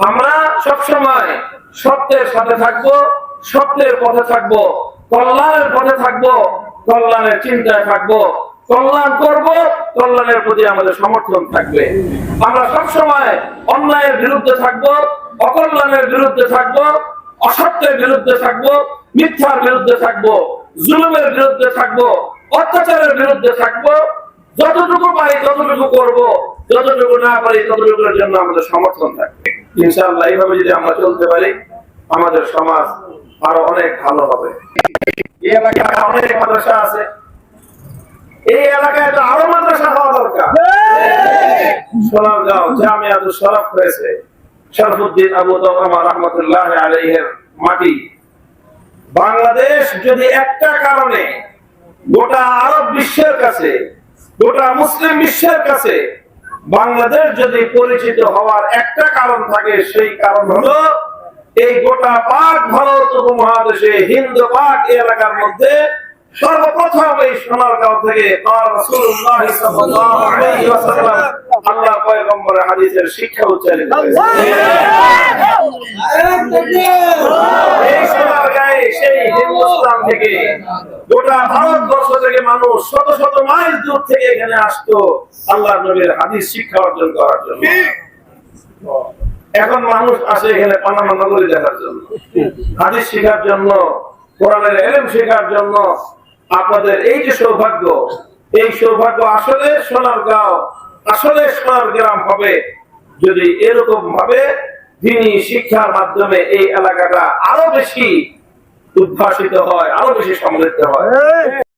আমরা সবসময় সত্যের সাথে থাকব সত্যের পথে থাকব, কল্যাণের পথে থাকব, কল্যাণের চিন্তায় থাকব। কল্যাণ করব, কল্যাণের প্রতি আমাদের সমর্থন থাকবে। আমরা সবসময় অন্যায়ের বিরুদ্ধে থাকব, অকল্যাণের বিরুদ্ধে থাকব, অসত্যের বিরুদ্ধে থাকব, মিথ্যার বিরুদ্ধে থাকব, জুলুমের বিরুদ্ধে থাকব, অত্যাচারের বিরুদ্ধে থাকব। যতটুকু পারি ততটুকু করব, যতটুকু না পারি ততটুকুর জন্য আমাদের সমর্থন থাকবে। ইনশাআল্লাহ, এইভাবে যদি আমরা চলতে পারি, আমাদের সমাজ আরও অনেক ভালো হবে। এই এলাকায় আরও মাদ্রাসা হওয়া দরকার। শরফ হয়েছে। শরফুদ্দিন আবু রহমতুল্লাহ মাটি। বাংলাদেশ যদি একটা কারণে গোটা আরব বিশ্বের কাছে, গোটা মুসলিম বিশ্বের কাছে বাংলাদেশ যদি পরিচিত হওয়ার একটা কারণ থাকে সেই কারণ হলো এই গোটা পাক ভারত উপমহাদেশে হিন্দু পাক এলাকার মধ্যে সর্বপ্রথম এই সোনার সোনারগাঁও থেকে আল্লাহ হাদিসের শিক্ষা উচ্চারিত হিন্দুস্তান থেকে, গোটা ভারতবর্ষ থেকে মানুষ শত শত মাইল দূর থেকে এখানে আসতো আল্লাহ নবীর হাদিস শিক্ষা অর্জন করার জন্য। এখন মানুষ আসে এখানে পানামা নগরী দেখার জন্য। হাদিস শেখার জন্য, কোরআনের এলেম শেখার জন্য। আপনাদের এই যে সৌভাগ্য, এই সৌভাগ্য আসলে সোনার গাঁও, আসলে সোনার গ্রাম হবে। যদি এরকম ভাবে তিনি শিক্ষার মাধ্যমে এই এলাকাটা আরও বেশি উদ্ভাসিত হয় আরও বেশি সমৃদ্ধ হয়।